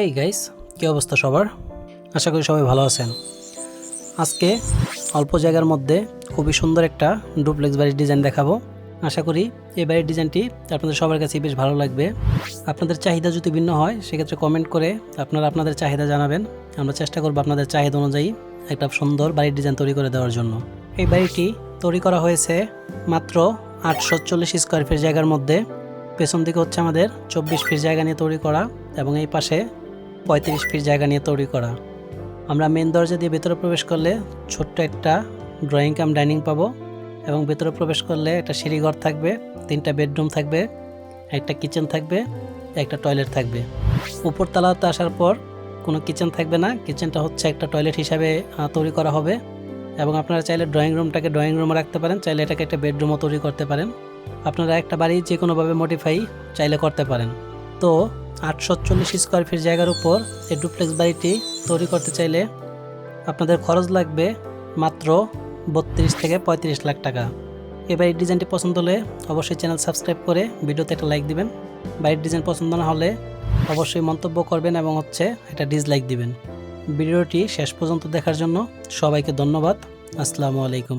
এই গাইস কী অবস্থা সবার? আশা করি সবাই ভালো আছেন। আজকে অল্প জায়গার মধ্যে খুবই সুন্দর একটা ডুপ্লেক্স বাড়ির ডিজাইন দেখাবো। আশা করি এই বাড়ির ডিজাইনটি আপনাদের সবার কাছেই বেশ ভালো লাগবে। আপনাদের চাহিদা যদি ভিন্ন হয়, সেক্ষেত্রে কমেন্ট করে আপনারা আপনাদের চাহিদা জানাবেন। আমরা চেষ্টা করব আপনাদের চাহিদা অনুযায়ী একটা সুন্দর বাড়ির ডিজাইন তৈরি করে দেওয়ার জন্য। এই বাড়িটি তৈরি করা হয়েছে মাত্র আটশো চল্লিশ স্কোয়ার ফিট জায়গার মধ্যে। পেছন দিকে হচ্ছে আমাদের চব্বিশ ফিট জায়গা নিয়ে তৈরি করা এবং এই পাশে পঁয়ত্রিশ ফিট জায়গা নিয়ে তৈরি করা। আমরা মেন দরজা দিয়ে ভেতরে প্রবেশ করলে ছোট্ট একটা ড্রয়িং কাম ডাইনিং পাবো এবং ভেতরে প্রবেশ করলে একটা সিঁড়িঘর থাকবে, তিনটা বেডরুম থাকবে, একটা কিচেন থাকবে, একটা টয়লেট থাকবে। উপর তালাতে আসার পর কোনো কিচেন থাকবে না কিচেনটা হচ্ছে একটা টয়লেট হিসাবে তৈরি করা হবে এবং আপনারা চাইলে ড্রয়িং রুমটাকে ড্রয়িং রুমে রাখতে পারেন, চাইলে এটাকে একটা বেডরুমও তৈরি করতে পারেন। আপনারা একটা বাড়ি যে কোনোভাবে মডিফাই চাইলে করতে পারেন। তো আটশো চল্লিশ স্কোয়ার ফিট জায়গার উপর এই ডুপ্লেক্স বাড়িটি তৈরি করতে চাইলে আপনাদের খরচ লাগবে মাত্র বত্রিশ থেকে পঁয়ত্রিশ লাখ টাকা। এই বাড়ির ডিজাইনটি পছন্দ হলে অবশ্যই চ্যানেল সাবস্ক্রাইব করে ভিডিওতে একটা লাইক দিবেন। বাড়ির ডিজাইন পছন্দ না হলে অবশ্যই মন্তব্য করবেন এবং হচ্ছে একটা ডিসলাইক দিবেন। ভিডিওটি শেষ পর্যন্ত দেখার জন্য সবাইকে ধন্যবাদ। আসসালামু আলাইকুম।